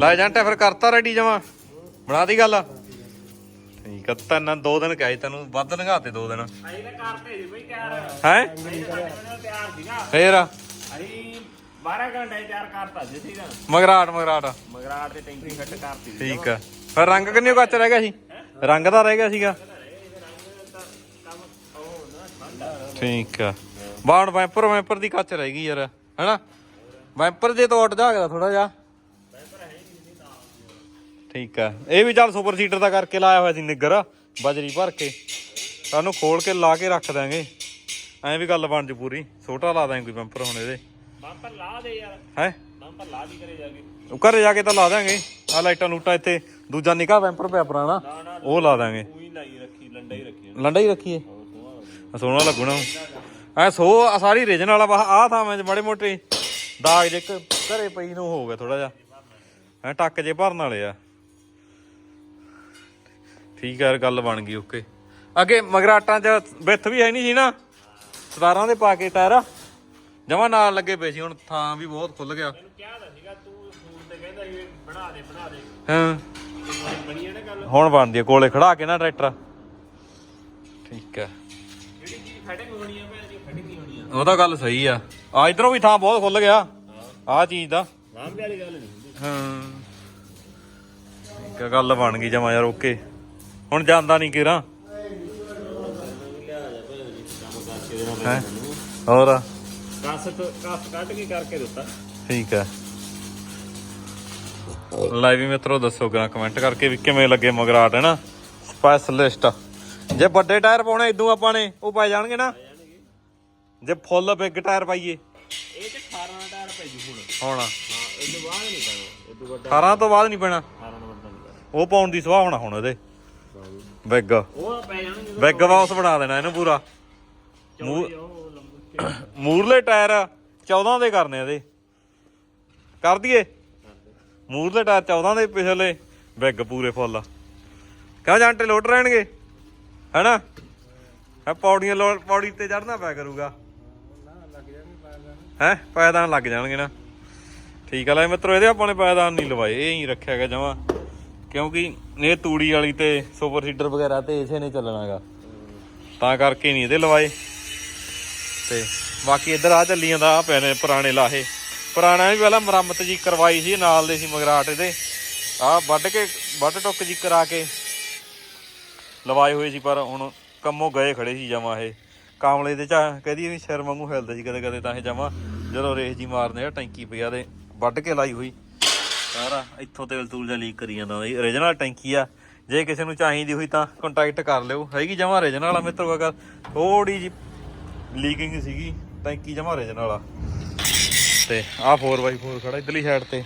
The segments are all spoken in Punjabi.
ਲੈ ਜਾਂਟੇ ਫਿਰ ਕਰਤਾ ਰੈਡੀ ਜਮਾ। ਬਣਾ ਦੀ ਗੱਲ। ਠੀਕ ਆ ਤੈਨੂੰ ਦੋ ਦਿਨ ਕਹੇ ਤੈਨੂੰ ਵੱਧ ਲੰਘਾਤੇ ਦੋ ਦਿਨ। ਅਸੀਂ ਤਾਂ ਕਰਤੇ ਸੀ ਬਈ ਤਿਆਰ। ਹੈ? ਅਸੀਂ ਤਾਂ ਤਿਆਰ ਸੀਗਾ। ਫੇਰ? ਅਸੀਂ 12 ਘੰਟੇ ਤਿਆਰ ਕਰਤਾ ਜੀ ਸੀਗਾ ਮਗਰਾਟ ਮਗਰਾਟ। ਮਗਰਾਟ ਤੇ ਟੈਂਕੀ ਫਿੱਟ ਕਰਤੀ ਸੀ। ਠੀਕ ਆ। ਫਿਰ ਰੰਗ ਕਿੰਨੇ ਕੱਚ ਰਹਿ ਗਿਆ ਸੀ? ਰੰਗ ਦਾ ਰਹਿ ਗਿਆ ਸੀਗਾ। ਠੀਕ ਆ। ਬਾਣ ਵੈਂਪਰ ਵੈਂਪਰ ਦੀ ਕੱਚ ਰਹਿ ਗਈ ਯਾਰ। ਹੈਨਾ? ਵੈਂਪਰ ਜੇ ਤੋਂ ਉੱਡ ਜਾਗਦਾ ਥੋੜਾ ਜਿਹਾ। ਠੀਕ ਆ। ਇਹ ਵੀ ਚੱਲ ਸੁਪਰ ਸੀਟਰ ਦਾ ਕਰਕੇ ਲਾਇਆ ਹੋਇਆ ਸੀ ਨਿੱਗਰ ਬਜਰੀ ਭਰ ਕੇ। ਸਾਨੂੰ ਖੋਲ ਕੇ ਲਾ ਕੇ ਰੱਖ ਦਾਂਗੇ ਐਂ ਵੀ ਗੱਲ ਬਣ ਜੂ ਪੂਰੀ। ਛੋਟਾ ਲਾ ਦਾਂਗੇ ਕੋਈ ਵੈਂਪਰ ਹੁਣ ਇਹਦੇ। ਬੰਪਰ ਲਾ ਦੇ ਯਾਰ। ਹੈ? ਬੰਪਰ ਲਾ ਦੀ ਕਰੇ ਜਾ ਕੇ। ਘਰੇ ਜਾ ਕੇ ਤਾਂ ਲਾ ਦਾਂਗੇ ਆ ਲਾਈਟਾਂ ਲੂਟਾਂ ਇੱਥੇ ਦੂਜਾ ਨਿੱਕਾ ਵੈਂਪਰ ਪਿਆ ਪੁਰਾਣਾ। ਉਹ ਲਾ ਦਾਂਗੇ ਉਹੀ ਲਾਈ ਰੱਖੀ ਲੰਡਾ ਹੀ ਰੱਖੀ ਲੰਡਾ ਹੀ ਰੱਖੀਏ ਸੋਹਣਾ ਲੱਗਣਾ ਐ ਸੋ ਸਾਰੀ ਰੀਜਨ ਵਾਲਾ ਆ ਥਾਂ ਵਿੱਚ ਬੜੇ ਮੋਟੇ ਦਾਗ ਜੇ ਘਰੇ ਪਈ ਨੂੰ ਹੋ ਗਿਆ ਥੋੜਾ ਜਿਹਾ। ਐ ਟੱਕ ਜੇ ਭਰਨ ਵਾਲੇ ਆ। ਠੀਕ ਆ ਯਾਰ ਗੱਲ ਬਣ ਗਈ ਓਕੇ। ਅੱਗੇ ਮਗਰਾਟਾਂ 'ਚ ਵਿੱਥ ਵੀ ਹੈ ਨਹੀਂ ਸੀ ਨਾ। 17 ਦੇ ਪਾ ਕੇ ਟਾਇਰ। ਜਮਾ ਨਾਲ ਲੱਗੇ ਪਏ ਸੀ ਹੁਣ ਥਾਂ ਵੀ ਬਹੁਤ ਖੁੱਲ ਗਿਆ। ਹਾਂ। ਹੈ ਹੁਣ ਬਣਦੀ ਆ ਕੋਲੇ ਖੜਾ ਕੇ ਨਾ ਟਰੈਕਟਰ। ਠੀਕ ਆ। ਆ ਆ। ਉਹ ਤਾਂ ਗੱਲ ਸਹੀ ਆ। ਆ ਇਧਰੋਂ ਵੀ ਥਾਂ ਬਹੁਤ ਖੁੱਲ ਗਿਆ। ਆ ਚੀਜ਼ ਦਾ। ਹਾਂ। ਇੱਕ ਗੱਲ ਬਣ ਗਈ ਜਮਾ ਯਾਰ ਓਕੇ। ਹੁਣ ਜਾਂਦਾ ਨਹੀਂ ਕਿਰਾਂ? ਹੈ? ਹੋਰ? ਕਸ ਕਸ ਕੱਢ ਕੇ ਕਰਕੇ ਦਿੱਤਾ। ਠੀਕ ਆ ਲਾਈਵ ਮਿੱਤਰੋ ਦੱਸੋ ਕਰਾਂ ਕਮੈਂਟ ਕਰਕੇ ਵੀ ਕਿਵੇਂ ਲੱਗੇ ਮਗਰਾਟ ਹੈ ਨਾ? ਸਪੈਸ਼ਲਿਸਟ ਜੇ ਵੱਡੇ ਟਾਇਰ ਪਾਉਣੇ ਇਦੋਂ ਆਪਾਂ ਨੇ ਉਹ ਪੈ ਜਾਣਗੇ ਨਾ। ਜੇ ਫੁੱਲ ਬਿਗ ਟਾਇਰ ਪਾਈਏ। ਇਹ ਤੇ 18 ਟਾਇਰ ਪੈ ਜੂ ਹੁਣ। ਹੁਣ। ਹਾਂ ਇਹ ਤੋਂ ਬਾਅਦ ਨਹੀਂ ਪੈਣਾ ਇਹ ਤੋਂ ਵੱਡਾ। 18 ਤੋਂ ਬਾਅਦ ਨਹੀਂ ਪੈਣਾ। 18 ਨੰਬਰ ਦਾ ਨਹੀਂ ਪੈਣਾ। ਉਹ ਪਾਉਣ ਦੀ ਸਵਾਹ ਹੋਣਾ ਹੁਣ ਇਹਦੇ। ਬਿਗ ਉਹ ਪੈ ਜਾਣਗੇ ਬਿਗ ਬਾਕਸ ਬਣਾ ਦੇਣਾ ਇਹਨੂੰ ਪੂਰਾ। ਚੌੜੀ ਉਹ ਲੰਬੂ ਮੂਰਲੇ ਟਾਇਰ 14 ਦੇ ਕਰਨੇ ਇਹਦੇ। ਕਰ ਦਈਏ? ਮੂਰਲੇ ਟਾਇਰ 14 ਦੇ ਪਿਛਲੇ। ਬਿਗ ਪੂਰੇ ਫੁੱਲ। ਕਹਾਂ ਜਾਂਟੇ ਲੋਟ ਰਹਿਣਗੇ? ਹੈਨਾ? ਆ ਪੌੜੀਆਂ ਲੋ ਪੌੜੀ ਤੇ ਚੜਨਾ ਪਿਆ ਕਰੂਗਾ। ਹੈ? ਪਾਇਦਾਨ ਲੱਗ ਜਾਣਗੇ ਨਾ। ਠੀਕ ਆ ਲੈ ਮਿੱਤਰੋ, ਇਹਦੇ ਆਪਾਂ ਨੇ ਪਾਇਦਾਨ ਨਹੀਂ ਲਵਾਏ, ਇਹ ਹੀ ਰੱਖਿਆ ਗਿਆ ਜਮਾ। ਕਿਉਂਕਿ ਇਹ ਤੂੜੀ ਵਾਲੀ ਤੇ ਸੁਪਰ ਸੀਡਰ ਵਗੈਰਾ ਤੇ ਇਸੇ ਨੇ ਚੱਲਣਾਗਾ। ਤਾਂ ਕਰਕੇ ਨਹੀਂ ਇਹਦੇ ਲਵਾਏ। ਤੇ ਬਾਕੀ ਇੱਧਰ ਆ ਚੱਲੀ ਜਾਂਦਾ ਆ ਪੈਣੇ ਪੁਰਾਣੇ ਲਾਹੇ। ਪੁਰਾਣਾ ਵੀ ਪਹਿਲਾਂ ਮੁਰੰਮਤ ਜੀ ਕਰਵਾਈ ਸੀ, ਨਾਲ ਦੇ ਸੀ ਮਗਰਾਟ ਇਹਦੇ। ਆ ਵੱਢ ਕੇ, ਵੱਢ ਟੁੱਕ ਜੀ ਕਰਾ ਕੇ ਲਵਾਏ ਹੋਏ ਸੀ, ਪਰ ਹੁਣ ਕੰਮੋਂ ਗਏ ਖੜੇ ਸੀ ਜਮਾ ਇਹ। ਕਾਮਲੇ ਦੇ ਚਾ ਕਹਦੀ ਵੀ ਸਿਰ ਵਾਂਗੂ ਹਿਲਦਾ ਸੀ ਕਦੇ ਕਦੇ ਤਾਂ ਇਹ ਜਮਾ। ਜਦੋਂ ਰੇਸ ਜੀ ਮਾਰਦੇ ਆ, ਟੈਂਕੀ ਪਿਆ ਦੇ, ਵੱਢ ਕੇ ਲਾਈ ਹੋਈ। ਸਾਰਾ ਇੱਥੋਂ ਤੇਲ ਤੂਲ ਜਿਹਾ ਲੀਕ ਕਰੀ ਜਾਂਦਾ ਇਹ origignal ਟੈਂਕੀ ਆ। ਜੇ ਕਿਸੇ ਨੂੰ ਚਾਹੀਦੀ ਹੋਈ ਤਾਂ ਕੰਟੈਕਟ ਕਰ ਲਿਓ। ਹੈਗੀ ਜਮਾ origignal ਆ ਮਿੱਤਰੋ ਅਗਰ ਥੋੜੀ ਜੀ ਲੀਕਿੰਗ ਸੀਗੀ ਟੈਂਕੀ ਜਮਾ origignal ਆ ਤੇ ਆ 4x4 ਖੜਾ ਇਧਰਲੀ ਸਾਈਡ ਤੇ।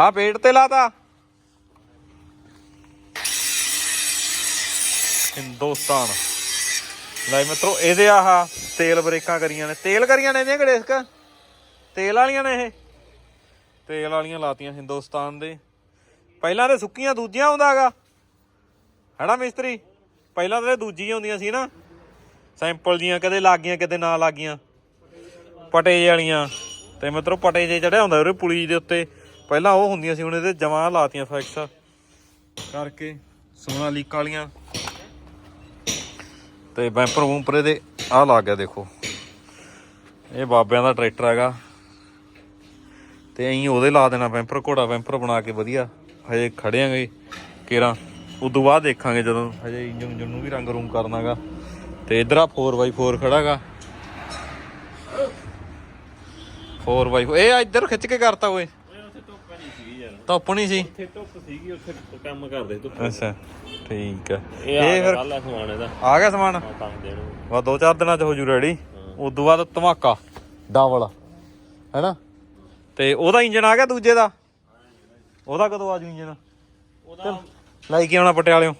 ਆ ਪੇਟ ਤੇ ਲਾਤਾ। ਹਿੰਦੁਸਤਾਨ। ਲੈ ਮਿੱਤਰੋ, ਇਹਦੇ ਆਹ ਤੇਲ ਬ੍ਰੇਕਾਂ ਕਰੀਆਂ ਨੇ। ਤੇਲ ਕਰੀਆਂ ਨੇ ਇਹਦੀਆਂ ਕਿਹੜੇ ਇਸਕ ਤੇਲ ਵਾਲੀਆਂ ਨੇ ਇਹ? ਤੇਲ ਵਾਲੀਆਂ ਲਾਤੀਆਂ ਹਿੰਦੁਸਤਾਨ ਦੇ। ਪਹਿਲਾਂ ਤੇ ਸੁੱਕੀਆਂ ਦੂਜੀਆਂ ਹੁੰਦਾਗਾ ਹੈਨਾ ਮਿਸਤਰੀ? ਪਹਿਲਾਂ ਤੇ ਦੂਜੀ ਆਉਂਦੀਆਂ ਸੀ ਨਾ। ਸੈਂਪਲ ਦੀਆਂ ਕਦੇ ਲਾਗ ਗਈਆਂ ਕਦੇ ਨਾ ਲੱਗੀਆਂ। ਪਟੇ ਜਿਹੇ ਵਾਲੀਆਂ। ਤੇ ਮਿੱਤਰੋ ਪਟੇ ਜੇ ਚੜਿਆ ਹੁੰਦਾ ਉਹਦੇ ਪੁਲੀ ਦੇ ਉੱਤੇ। ਪਹਿਲਾਂ ਉਹ ਹੁੰਦੀਆਂ ਸੀ, ਹੁਣ ਇਹਦੇ ਜਮਾਂ ਲਾਤੀਆਂ ਫੈਕਸ। ਕਰਕੇ ਸੋਨਾ ਲੀਕ ਵਾਲੀਆਂ। ਤੇ ਬੈਂਪਰ ਵੂੰਪਰੇ ਦੇ ਆ ਲੱਗ ਗਿਆ, ਦੇਖੋ। ਇਹ ਬਾਬਿਆਂ ਦਾ ਟਰੈਕਟਰ ਹੈਗਾ। ਤੇ ਐਂ ਉਹਦੇ ਲਾ ਦੇਣਾ ਬੈਂਪਰ ਘੋੜਾ ਬੈਂਪਰ ਬਣਾ ਕੇ ਵਧੀਆ। ਹਜੇ ਖੜਿਆਂਗੇ ਕੇਰਾਂ। ਉਦੋਂ ਬਾਅਦ ਦੇਖਾਂਗੇ ਜਦੋਂ ਹਜੇ ਇੰਜਨ ਇੰਜਨ ਨੂੰ ਵੀ ਰੰਗ ਰੂਮ ਕਰਨਾਗਾ। ਤੇ ਇਧਰ ਆ 4x4 ਖੜਾਗਾ 4x4 ਇਹ ਇੱਧਰ ਖਿੱਚ ਕੇ ਕਰਤਾ ਓਏ। ਧੁੱਪ ਨਹੀਂ ਸੀ? ਉੱਥੇ ਧੁੱਪ ਸੀਗੀ ਉੱਥੇ ਕੰਮ ਕਰਦੇ ਧੁੱਪ। ਅੱਛਾ ਠੀਕ ਆ। ਇਹ ਫਿਰ ਕੱਲ ਸਮਾਨ ਇਹਦਾ। ਆ ਗਿਆ ਸਮਾਨ? ਵਾ ਦੋ ਚਾਰ ਦਿਨਾਂ ਚ ਹੋ ਜੂ ਰੈਡੀ ਉਦੋਂ ਬਾਅਦ ਧਮਾਕਾ। ਡਬਲ। ਹੈਨਾ? ਤੇ ਉਹਦਾ ਇੰਜਨ ਆ ਗਿਆ ਦੂਜੇ ਦਾ? ਉਹਦਾ ਕਦੋਂ ਆਜੂ ਇੰਜਨ ਉਹਦਾ ਲੈ ਕੇ ਆਉਣਾ ਪਟਿਆਲਿਓਂ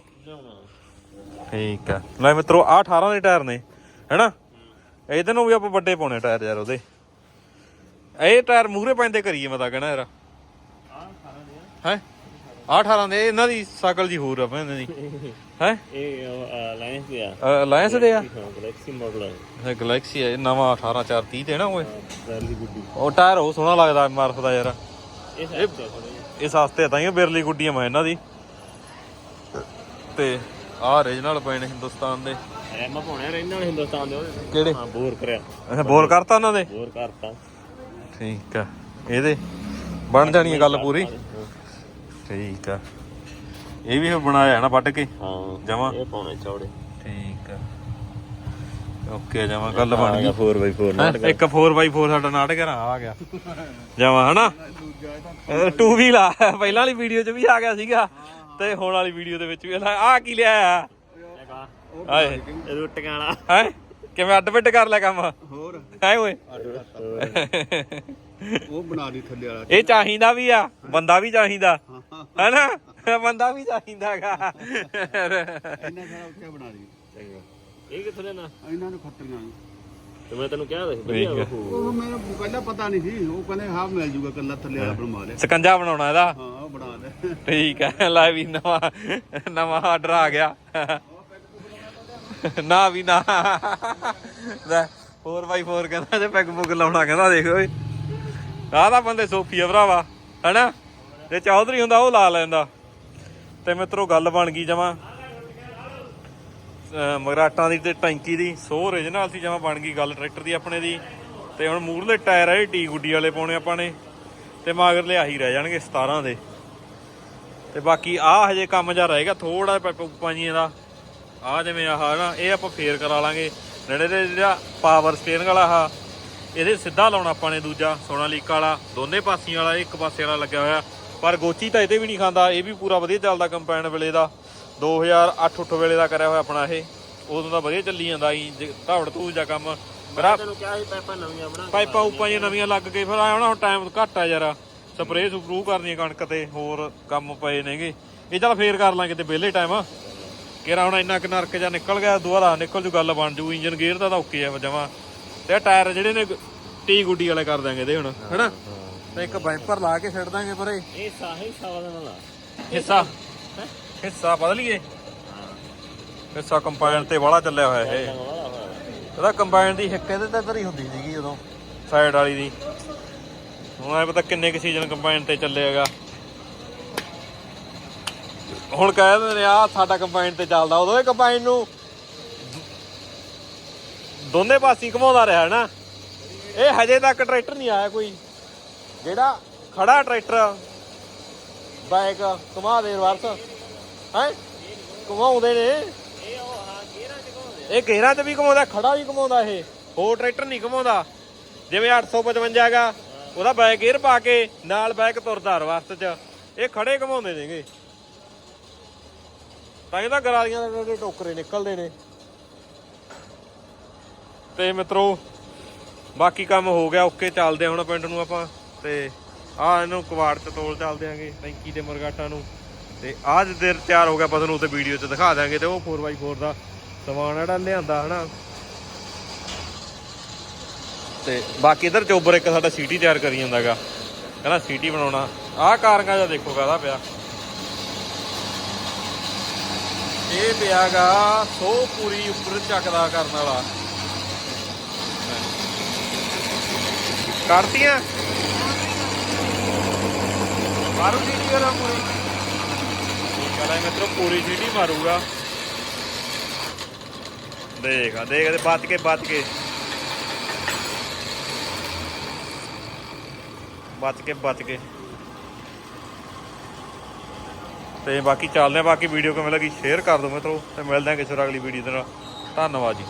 ਠੀਕ ਆ। ਲੈ ਮਿੱਤਰੋ ਆ 18 ਦੇ ਟਾਇਰ ਨੇ ਹੈਨਾ? ਇਹਦੇ ਨੂੰ ਵੀ ਆਪਾਂ ਵੱਡੇ ਪਾਉਣੇ ਟਾਇਰ ਯਾਰ ਉਹਦੇ। ਇਹ ਟਾਇਰ ਮੂਹਰੇ ਪੈਂਦੇ ਕਰੀਏ ਮੈਂ ਤਾਂ ਕਹਿਣਾ ਯਾਰ। ਹੈ? ਆ 18 ਦੇ ਇਹਨਾਂ ਦੀ ਸਾਈਕਲ ਜੀ ਹੋਰ ਆ ਪੈਂਦੇ ਦੀ। ਹੈ? ਇਹ ਅਲਾਈਅੰਸ ਦੇ ਆ। ਅਲਾਇੰਸ ਦੇ ਆ? ਹਾਂ ਗੈਲੈਕਸੀ ਮਾਡਲ ਹੈ ਗੈਲੈਕਸੀ ਆ ਇਹ ਨਵਾਂ 18430 ਤੇ ਨਾ ਓਏ ਵੈਰੀ ਗੁੱਡ। ਉਹ ਟਾਇਰ ਉਹ ਸੋਹਣਾ ਲੱਗਦਾ ਮਾਰਫ ਦਾ ਯਾਰ। ਇਹ ਇਹ ਸਸਤੇ ਆ ਤਾਂ ਹੀ ਬਿਰਲੀ ਗੁੱਡੀਆਂ ਮੈਂ ਇਹਨਾਂ ਦੀ। ਤੇ ਆਹ ਰੀਜਨਲ ਪਏ ਨੇ ਹਿੰਦੁਸਤਾਨ ਦੇ। ਐਮ ਪਾਉਣੇ ਰਹਿੰਦੇ ਨੇ ਹਿੰਦੁਸਤਾਨ ਦੇ ਕਿਹੜੇ? ਹਾਂ ਬੋਰ ਕਰਿਆ। ਅੱਛਾ ਬੋਲ ਕਰਤਾ ਉਹਨਾਂ ਦੇ? ਬੋਰ ਕਰਤਾ। ਠੀਕ ਆ। ਇਹਦੇ ਬਣ ਜਾਣੀ ਹੈ ਗੱਲ ਪੂਰੀ? ਠੀਕ ਆ। ਇਹ ਵੀ ਫਿਰ ਬਣਾਇਆ ਨਾ ਵੱਢ ਕੇ? ਹਾਂ ਜਮਾਂ? ਇਹ ਪਾਉਣੇ ਚੌੜੇ। ਠੀਕ ਆ। ਓਕੇ ਜਮਾ ਗੱਲ ਬਣ ਗਈ। 4x4 ਹੈਂ? ਇੱਕ 4x4 ਸਾਡਾ ਨਾਟਕ ਆ ਆ ਗਿਆ। ਜਮਾ ਹਨਾ? 2 ਵੀ ਲਾ ਪਹਿਲਾਂ ਵਾਲੀ ਵੀਡੀਓ 'ਚ ਵੀ ਆ ਗਿਆ ਸੀਗਾ। ਤੇ ਹੁਣ ਵਾਲੀ ਵੀਡੀਓ ਦੇ ਵਿੱਚ ਵੀ ਆ। ਕੀ ਲਿਆ ਆਏ। ਇਹ ਰੁੱਟੀਆਂ ਵਾਲਾ। ਹੈ? ਕਿਵੇਂ ਅੱਡ ਬਿੱਡ ਕਰ ਲਿਆ ਕੰਮ? ਹੋਰ। ਹੈ ਓਏ? ਉਹ ਬਣਾ ਦੀ ਥੱਲੇ ਵਾਲਾ। ਇਹ ਚਾਹੀਦਾ ਵੀ ਆ ਬੰਦਾ ਵੀ ਚਾਹੀਦਾ। ਹੈਨਾ? ਬੰਦਾ ਵੀ ਚਾਹੀਦਾਗਾ ਇਹਨਾਂ ਸਾਰਾ ਉੱਚਾ ਬਣਾ ਦੀ ਇਹ ਕਿੱਥੋਂ ਲੈਣਾ ਇਹਨਾਂ ਨੂੰ ਖੱਤਰੀਆਂ ਨੂੰ। ਤੇ ਮੈਂ ਤੈਨੂੰ ਕਿਹਾ ਸੀ ਵਧੀਆ। ਉਹ ਮੈਨੂੰ ਪਹਿਲਾਂ ਪਤਾ ਨਹੀਂ ਸੀ ਉਹ ਕਹਿੰਦੇ ਹਾਂ ਮਿਲ ਜੂਗਾ ਕੱਲਾ ਥੱਲੇ ਵਾਲਾ ਬਣਵਾ ਲਿਆ। ਸਕੰਜਾ ਬਣਾਉਣਾ ਇਹਦਾ? ਹਾਂ ਉਹ ਬਣਾ ਲੈ ਠੀਕ ਹੈ ਲੈ ਵੀ ਨਵਾਂ ਨਵਾਂ ਆਰਡਰ ਆ ਗਿਆ। ਨਾ ਵੀ ਨਾ। ਲੈ 4x4 ਕਹਿੰਦਾ ਤੇ ਪੈਗ ਪੁਗ ਲਾਉਣਾ ਕਹਿੰਦਾ ਦੇਖ ਓਏ। ਆਹ ਤਾਂ ਬੰਦੇ ਸੋਫੀ ਆ ਭਰਾਵਾ ਹੈਨਾ? ਜੇ ਚੌਧਰੀ ਹੁੰਦਾ, ਉਹ ਲਾ ਲੈਂਦਾ। ਤੇ ਮਿੱਤਰੋ, ਗੱਲ ਬਣ ਗਈ ਜਮਾ। ਮਗਰਾਟਾਂ ਦੀ ਤੇ ਟੈਂਕੀ ਦੀ, ਸੋ origignal ਸੀ ਜਮਾ, ਬਣ ਗਈ ਗੱਲ ਟਰੈਕਟਰ ਦੀ ਆਪਣੇ ਦੀ। ਤੇ ਹੁਣ ਮੂਰਲੇ ਟਾਇਰ ਆ, ਇਹ ਟੀ ਗੁੱਡੀ ਵਾਲੇ ਪਾਉਣੇ ਆਪਾਂ ਨੇ। ਤੇ ਮਗਰ ਲਿਆ ਹੀ ਰਹਿ ਜਾਣਗੇ 17 ਦੇ। ਤੇ ਬਾਕੀ ਆ ਹਜੇ ਕੰਮ ਜਾ ਰਹੇਗਾ ਥੋੜਾ ਪੰਜੀਆਂ ਦਾ। ਆ ਜਿਵੇਂ ਆਹ ਨਾ, ਇਹ ਆਪਾਂ ਫੇਰ ਕਰਾ ਲਾਂਗੇ। ਨੇੜੇ ਦੇ ਜਿਹੜਾ ਪਾਵਰ ਸਟੇਰਿੰਗ ਵਾਲਾ ਆ ਇਹਦੇ ਸਿੱਧਾ ਲਾਉਣਾ ਆਪਾਂ ਨੇ ਦੂਜਾ, ਸੋਨਾਲੀਕਾ ਵਾਲਾ। ਦੋਨੇ ਪਾਸਿਆਂ ਵਾਲਾ, ਇੱਕ ਪਾਸੇ ਵਾਲਾ ਲੱਗਿਆ ਹੋਇਆ। ਪਰ ਗੋਚੀ ਤਾਂ ਇਹਦੇ ਵੀ ਨਹੀਂ ਖਾਂਦਾ ਇਹ ਵੀ ਪੂਰਾ ਵਧੀਆ ਚੱਲਦਾ ਕੰਪੈਨ ਵੇਲੇ ਦਾ। 2008-8 ਵੇਲੇ ਦਾ ਕਰਿਆ ਹੋਇਆ ਆਪਣਾ ਇਹ। ਉਦੋਂ ਦਾ ਵਧੀਆ ਚੱਲੀ ਜਾਂਦਾ ਸੀ ਧਾਵੜ ਧੂਜ ਦਾ ਕੰਮ। ਮੇਰਾ ਤੈਨੂੰ ਕਿਹਾ ਸੀ ਪਾਈਪਾਂ ਨਵੀਆਂ ਬਣਾ ਪਾਈਪਾਂ ਉਪਾਂ ਜਿਹੀਆਂ ਨਵੀਆਂ ਲੱਗ ਗਏ ਫਿਰ ਆਇਆ ਹੁਣ ਟਾਈਮ ਘੱਟ ਆ ਯਾਰ। ਸਪਰੇਅ ਸਪਰੂ ਕਰਨੀ ਕਣਕ ਤੇ ਹੋਰ ਕੰਮ ਪਏ ਨੇਗੇ। ਇਹ ਚੱਲ ਫੇਰ ਕਰ ਲਾਂਗੇ ਤੇ ਵਿਹਲੇ ਟਾਈਮ ਕਿਹੜਾ ਹੁਣ ਇੰਨਾ ਕਿ ਨਰਕ ਜਾਂ ਨਿਕਲ ਗਿਆ ਦੁਬਾਰਾ ਨਿਕਲ ਜੂ ਗੱਲ ਬਣ ਜੂ ਇੰਜਨ ਗੇਅਰ ਦਾ ਤਾਂ ਓਕੇ ਆ ਜਮਾ। ਤੇ ਟਾਇਰ ਜਿਹੜੇ ਨੇ ਟੀ ਗੁੱਡੀ ਵਾਲੇ ਕਰ ਦਾਂਗੇ ਇਹਦੇ ਹੁਣ ਹੈਨਾ? ਤੇ ਇੱਕ ਵਾਈਪਰ ਲਾ ਕੇ ਛੱਡ ਦਾਂਗੇ ਪਰੇ। ਇਹ ਸਾਹੀ ਸਵਾ ਦਾ ਨਾਲ ਹਿੱਸਾ। ਹਿੱਸਾ ਬਦਲੀਏ। ਹਿੱਸਾ ਕੰਪਾਈਨ ਤੇ ਵਾਲਾ ਚੱਲਿਆ ਹੋਇਆ ਇਹ। ਇਹਦਾ ਕੰਬਾਈਨ ਦੀ ਹਿੱਕ ਇਹਦੇ ਤੇ ਧਰੀ ਹੁੰਦੀ ਸੀਗੀ ਉਦੋਂ ਸਾਈਡ ਵਾਲੀ ਦੀ। ਹੁਣ ਐ ਪਤਾ ਕਿੰਨੇ ਕੁ ਸੀਜ਼ਨ ਕੰਬਾਈਨ ਤੇ ਚੱਲੇਗਾ। ਹੁਣ ਕਹਿ ਦਿੰਦੇ ਨੇ ਆ ਸਾਡਾ ਕੰਬਾਈਨ ਤੇ ਚੱਲਦਾ। ਉਦੋਂ ਇਹ ਕੰਬਾਈਨ ਨੂੰ ਦੋਨੇ ਪਾਸੇ ਘਮਾਉਂਦਾ ਰਿਹਾ ਨਾ। ਇਹ ਹਜੇ ਤੱਕ ਟਰੈਕਟਰ ਨਹੀਂ ਆਇਆ ਕੋਈ। ਜਿਹੜਾ ਖੜਾ ਟਰੈਕਟਰ ਬਾਈਕ ਘੁਮਾ ਦੇ ਰਿਵਰਸ। ਹੈ? ਘੁਮਾਉਂਦੇ ਨੇ। ਇਹ ਉਹ ਚ ਵੀ ਘੁਮਾਉਂਦਾ, ਖੜਾ ਵੀ ਘੁਮਾਉਂਦਾ ਇਹ। ਹੋਰ ਟਰੈਕਟਰ ਨਹੀਂ ਘੁਮਾਉਂਦਾ। ਜਿਵੇਂ 855 ਹੈਗਾ, ਉਹਦਾ ਬੈਕ ਗੇਅਰ ਪਾ ਕੇ ਨਾਲ ਬੈਕ ਤੁਰਦਾ ਰਵਸਤ 'ਚ। ਇਹ ਖੜੇ ਘਮਾਉਂਦੇ ਨੇਗੇ। ਤਾਂ ਇਹਦਾ ਗਰਾਰੀਆਂ ਦੇ ਜਿਹੜੇ ਟੋਕਰੇ ਨਿਕਲਦੇ ਨੇ। ਤੇ ਮਿੱਤਰੋ, ਬਾਕੀ ਕੰਮ ਹੋ ਗਿਆ, ਓਕੇ ਚੱਲਦੇ ਹੁਣ ਪਿੰਡ ਨੂੰ ਆਪਾਂ। ਤੇ ਆ ਇਹਨੂੰ ਕਵਾੜ ਚ ਤੋਲ ਚੱਲ ਦਿਆਂਗੇ, ਟੈਂਕੀ ਦੇ ਮਰਗਾਟਾਂ ਨੂੰ। ਤੇ ਆਹ ਜੇ ਦੇਰ ਤਿਆਰ ਹੋ ਗਿਆ, ਆਪਾਂ ਤੁਹਾਨੂੰ ਉੱਤੇ ਵੀਡੀਓ 'ਚ ਦਿਖਾ ਦਾਂਗੇ ਤੇ ਉਹ 4x4 ਦਾ ਸਮਾਨ ਜਿਹੜਾ ਲਿਆਂਦਾ, ਹਨਾ। ਤੇ ਬਾਕੀ ਇਧਰ ਚੋਬਰ ਇੱਕ ਸਾਡਾ ਸੀਟੀ ਤਿਆਰ ਕਰੀ ਜਾਂਦਾਗਾ। ਕਹਿੰਦਾ ਸੀਟੀ ਬਣਾਉਣਾ। ਆਹ ਕਾਰਗਾ ਜਾਂ ਦੇਖੋ ਕਾਹਦਾ ਪਿਆ। ਇਹ ਪਿਆਗਾ ਸੋ ਪੂਰੀ ਉੱਪਰ ਚੱਕਦਾ ਕਰਨ ਵਾਲਾ। ਕਰਤੀਆਂ? ਮਾਰੂ ਸੀਟੀ ਕਰਾਂ ਪੂਰੀ ਕਹਿੰਦਾ ਮਿੱਤਰੋ ਪੂਰੀ ਸੀਟੀ ਮਾਰੂਗਾ। ਦੇਖ ਆ, ਦੇਖ ਤੇ ਬਚ ਕੇ ਬਚ ਕੇ। ਬਚ ਕੇ ਬਚ ਕੇ। ਤੇ ਬਾਕੀ ਚੱਲਦੇ ਆ, ਬਾਕੀ ਵੀਡੀਓ ਕਿਵੇਂ ਲੱਗੀ ਸ਼ੇਅਰ ਕਰ ਦਿਓ ਮਿੱਤਰੋ। ਤੇ ਮਿਲਦੇ ਆ ਕਿਸੇ ਹੋਰ ਅਗਲੀ ਵੀਡੀਓ ਦੇ ਨਾਲ। ਧੰਨਵਾਦ ਜੀ।